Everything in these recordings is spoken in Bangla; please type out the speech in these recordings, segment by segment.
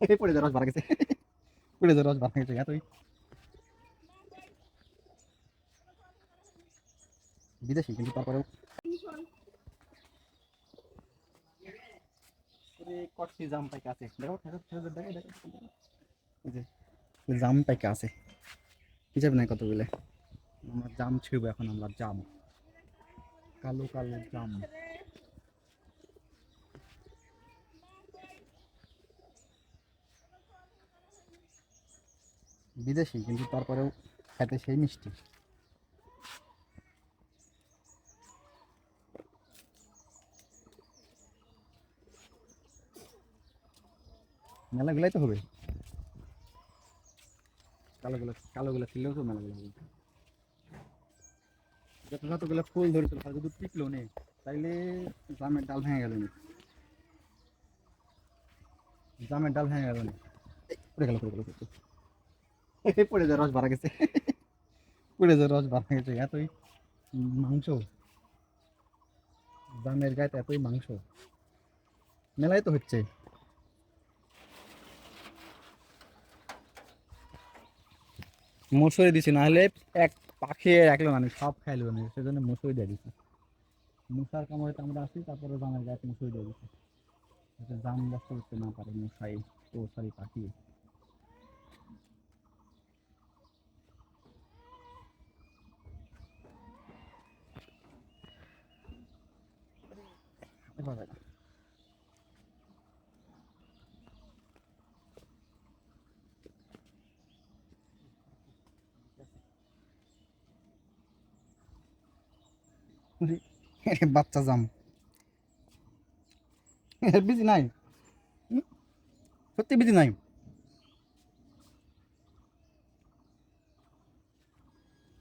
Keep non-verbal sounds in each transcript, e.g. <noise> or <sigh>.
সেই পড়ে যায় রস বাড়া গেছে। পড়ে যায় রস বাড়া গেছে এতই বিদেশি কিন্তু তারপরেও। কটকি জাম পাইকা আছে। দেখো দেখো জাম পাইকা আছে। হিসাব নাই কতগুলো। আমরা জাম ছিড়ব এখন আমরা জাম। কালো কালো জাম। বিদেশি, কিন্তু তারপরেও খেতে সেই মিষ্টি। মেলাগুলাই তো হবে। কালোগুলো কালোগুলো ছিলেও তো মেলাগুলো। হবে যত যতগুলো ফুল ধরেছিল যদি নেই তাইলে জামের ডাল ভেঙে গেল নি। জামের ডাল ভেঙে নি। গেল। <laughs> পড়ে যায় রস বাড়া গেছে। <laughs> পড়ে যায় রস বাড়া গেছে, এতই মাংস। জামের গায়ে এতই মাংস। মেলায় তো হচ্ছে। মসুরি দিছি, নাহলে এক পাখি রাখল না সব খাইলো না সেজন্য মসুরি দিয়ে দিছি। মশার কামড়ে আমরা আসি, তারপরে জামের গায়ে মসুরি দিয়ে দিছি। যাতে জাম নষ্ট করতে না পারে মশাই, ও সরি পাখি। এবার দেখা। আরে বাচ্চা জাম বিজি নাই হুম? সত্যি বিজি নাই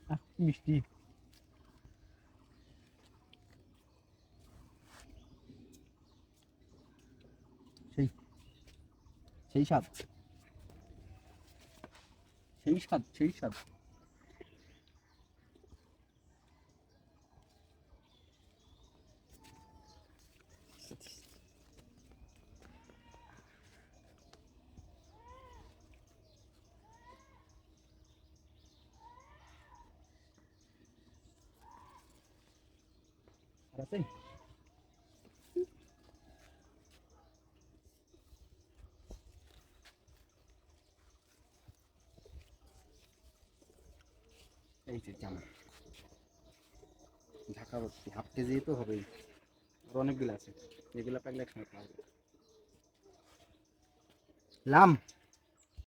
আহ, কি মিষ্টি সেই সেই স্বাদ সেই স্বাদ সেই স্বাদ আর আছে এই যে জামা। ঢাকা ভর্তি হাফ কেজি তো হবেই। আর অনেকগুলো আছে। এগুলো পাকলে খাওয়া যাবে। লাম।